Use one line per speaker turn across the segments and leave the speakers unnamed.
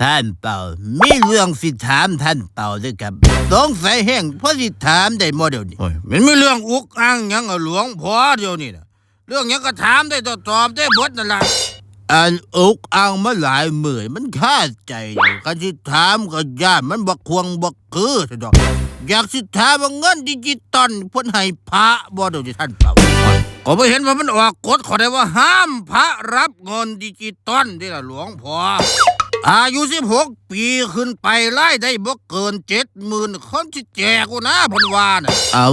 ท่านเป่า มีเรื่องสิถามท่านเป่าด้วยครับสงสัยแห้งเพราะสิถามได้โมเดลนี้
โอ้ยมันมีเรื่องอุกอังหยังอะหลวงพ่อเดียวนี่นะเรื่องหยังก็ถามได้ตอบตอบได้เบดนั่นล่ะ
อันอกอังมาหลายหมื่นมันคาใจอยู่กันสิถามก็ย่านมันบักควงบักคือซะดอกอยากสิถามว่าเงินดิจิตอลเพิ่นให้พระบ่เดี๋ยวนี้ท่านเป่า
ก็ไปเห็นว่ามันออกกฎขอได้ว่าห้ามพระรับเงินดิจิตอลนี่ล่ะหลวงพ่อ อายุ16ปีขึ้นไปไล่ได้บ่เกิน70,000คนที่แจกกูนะเพิ่นว่าน่ะ
เอา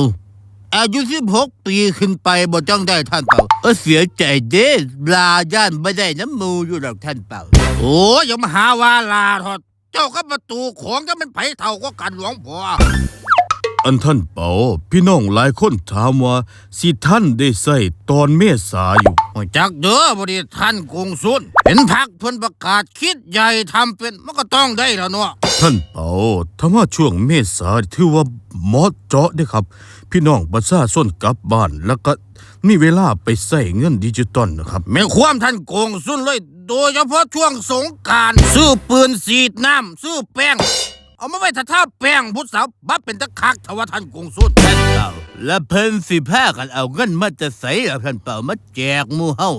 อายุ16ปีขึ้นไปบ่จ้องได้ท่านเป่าเออเสียใจเด้บลาย่านไม่ได้น้ำมูอยู่ดอกท่านเป่า
โอ้ยอย่ามาหาว่าลาทอดเจ้ากับประตูของจะมันไผเท่าก็กันหลวงพ่อ
อันท่านเปาพี่น้องหลายคนถามว่า สิท่านได้ใส่ตอนเมษาอยู่
โอ้ยจักเด้อบดีท่านกงสุนเห็นพักเพิ่นประกาศคิดใหญ่ทำเป็นมันก็ต้องได้แล้วเนาะ
ท่านเปาถ้าว่าช่วงเมษาถือว่าเหมาะเจาะเด้อครับ พี่น้องประชาชนกลับบ้านแล้วก็มีเวลาไปใส่เงินดิจิตอลนะครับ
แม่ความท่านโกงสุนเลย โดยเฉพาะช่วงสงกรารซื้อปืนสีดน้ำซื้อแป้ง เอามาไว้ถ้าท่าแป้งพุทธสาวบับเป็นตะคักทว่าท่านกงสุน
ท่านเป่าและเพิ่นสิพากันเอาเงินมาจะใส่ล่ะท่านเป่ามาแจกหมู่เฮา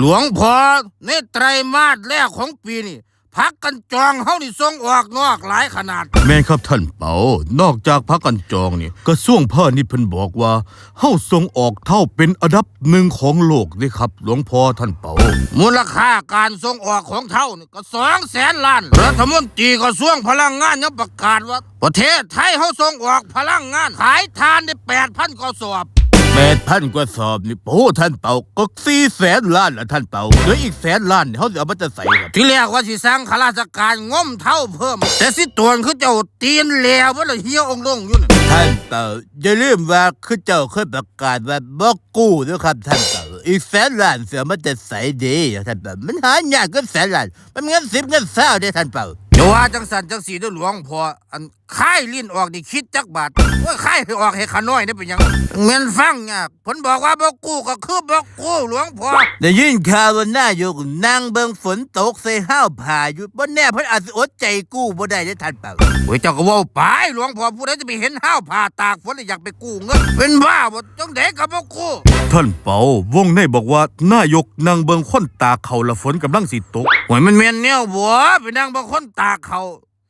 หลวงพ่อในไตรมาสแรกของปีนี่ พักกันจองเฮานี่ส่งออกนอกหลายขนาด
แม่นครับท่านเปานอกจากพักกันจองนี่กระทรวงพาณิชย์เพิ่นบอกว่าเฮาส่งออกเท่าเป็นอันดับหนึ่งของโลกเด้ครับ หลวงพ่อท่านเปา
มูลค่าการส่งออกของเท่านี่ก็สองแสนล้านรัฐมนตรีกระทรวงพลังงานยังประกาศว่า ประเทศไทยเขาส่งออกพลังงานขายทานได้แปดพันกว่าสอบ
แป ดพันกว่าสอบนี่โอ้ท่านเป่าก็สี่แสนล้านละท่านเป่าเหลืออีกแสนล้านนี่เขาจะเอามาจะใส่ครับ
ที่แรกว่าสิสร้างข้าราชการง่มเท่าเพิ่ม แต่สิตวนคือเจ้าตีนแล้วว่าเลยเหี่ยวองค์ลงอยู่น่ะ
ท่านเป่าอย่าลืมว่าคือเจ้าเคยประกาศว่าบ่กู้นะครับท่านเป่าอีกแสนล้านเสียมันจะใส่ดีท่านเป่ามันหายากก็แสนล้านมันเงินสิบเงินเศร้าเด้ท่านเป่า
อย่าว่าจังสันจังสีด้วยหลวงพออันค่ายลิ้นออกนี่คิดจักบาทว่าค่ายให้ออกให้ขาน้อยนี่เป็นหยังเงินฟังเนี่ยผลบอกว่าบ่กู้ก็คือบ่กู้หลวงพ่อ
ได้ยินข่าวว่านายกนั่งเบิ่งฝนตกใส่ห้าวผ่าอยู่บ่แน่เพิ่นอาจสิอดใจกู้บ่ได้เด้ท่านเป่า
โอ้ยเจ้าก็เว่าไปหลวงพ่อผู้ใดจะไปเห็นห้าวผ่าตากฝนแล้วอยากไปกู้เงินเป็นบ้าบ่จังเด็กกับบ่กู้
ท่านเปาวงในบอกว่านายกนั่งเบิงคนตากเขาละฝนกำลังสิตก
โอ้ยมันแม่นแนวบ่ไปนั่งบางคนตากเขา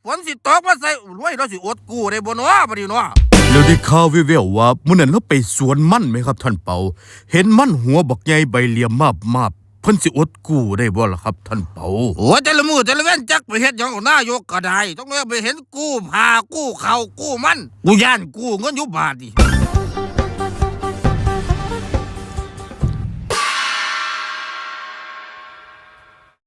ฝนสิตกมาใส่รวยเราสิอดกู้ได้บ่เนาะบัดนี้เนาะ
แล้วได้ข่าววิวๆว่ามื้อนั้นเราไปสวนมันไหมครับท่านเปา เห็นมันหัวบักใหญ่ใบเหลี่ยมมาบมาบเพิ่นสิอดกู้ได้บ่ล่ะครับท่านเปา
โอ้ยแต่ละมือแต่ละเว้นจักไปเฮ็ดหยังของนายกก็ได้ต้องเลยไปเห็นกู้ผ้ากู้เขาวกู้มันกูย่านกู้เงินอยู่บาทนี่